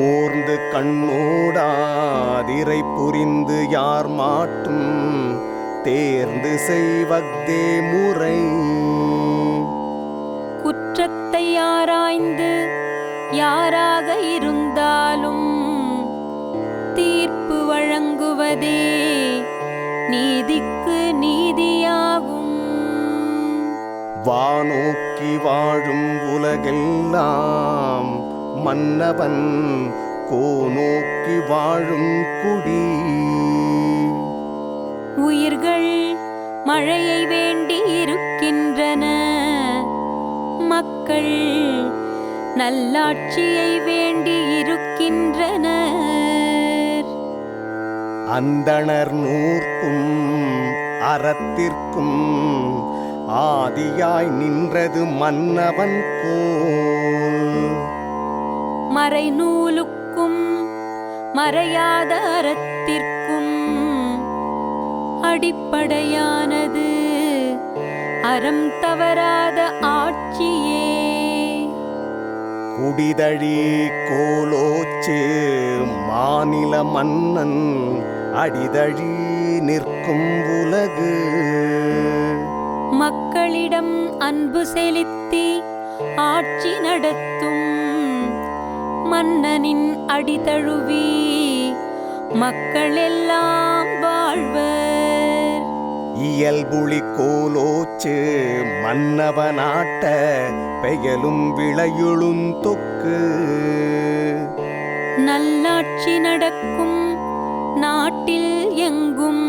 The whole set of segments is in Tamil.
ஊர்ந்து கண்ணோடாதிரை புரிந்து யார் மாட்டும் தேர்ந்து செய்வக்தே முறை. குற்றத்தை ஆராய்ந்து யாராக இருந்த நீதிக்கு நீதியாகும். வானோக்கி வாழும் உலகெல்லாம் மன்னவன் கோநோக்கி வாழும் குடி. உயிர்கள் மழையை வேண்டி இருக்கின்றன. மக்கள் நல்லாட்சியை வேண்டி இருக்கின்றனர் அந்தணர் நூற்கும் அறத்திற்கும் ஆதியாய் நின்றது மன்னவன் கோல் மறைநூலுக்கும் மறையாத அறத்திற்கும் அடிப்படையானது அறம் தவறாத ஆட்சியே. குடிதழி கோலோச்சு மாநில மன்னன் அடிதழி நிற்கும் உலகு. மக்களிடம் அன்பு செலுத்தி ஆட்சி நடத்தும் மன்னனின் அடிதழுவி மக்களெல்லாம் வாழ்வர். இயல்புளி கோலோச்சு மன்னவனாட்ட பெயலும் விளையுளும் தொக்கு. நல்லாட்சி நடக்கும் நாட்டில் எங்கும்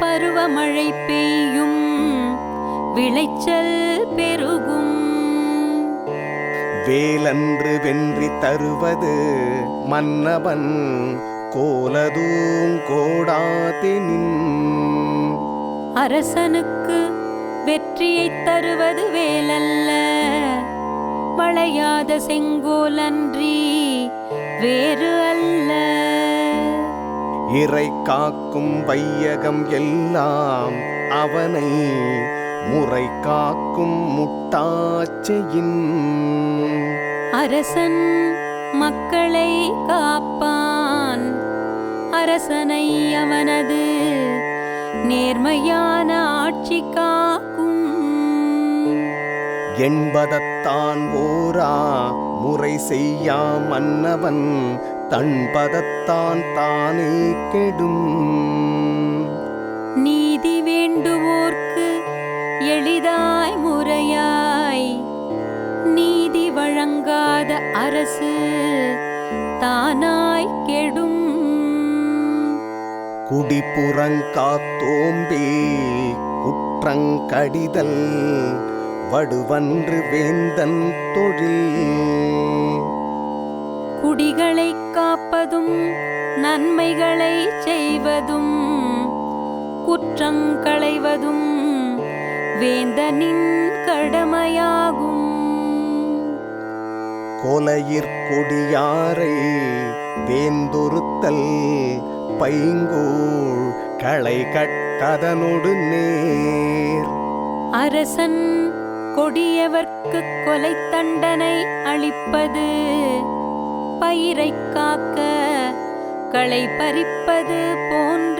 பருவமழை பெய்யும் விளைச்சல் பெருகும். வேலன்று வென்றி தருவது மன்னவன் கோலதூங் கோடாதெனின் அரசனுக்கு வெற்றியைத் தருவது வேலல்ல வளையாத செங்கோலன்றி வேறு இறை காக்கும் வையகம் எல்லாம் அவனை முறை காக்கும் முட்டாச்சையின் அரசன் மக்களை காப்பான். அரசனை அவனது நேர்மையான ஆட்சி காக்கும். என்பதத்தான் ஓரா முறை செய்யா மன்னவன் தன்பதத்தான் தானே கெடும். நீதி வேண்டுவோர்க்கு எளிதாய் முறையாய். நீதி வழங்காத அரசு தானாய் கெடும். குடிப்புறங்காத்தோம்பே குற்றங்கடிதல் வடுவன்று வேந்தன் தொழில். குடிகளை காப்பதும் நன்மைகளை செய்வதும் குற்றங்களைவதும் வேந்தனின் கடமையாகும். கொலையிற்கொடியாரை வேந்தொருத்தல் பைங்கோள் களை கட்டதனொடு நேர். அரசன் கொடியவர்க்கு கொலை தண்டனை அளிப்பது பயிரைக் காக்க களை பறிப்பது போன்ற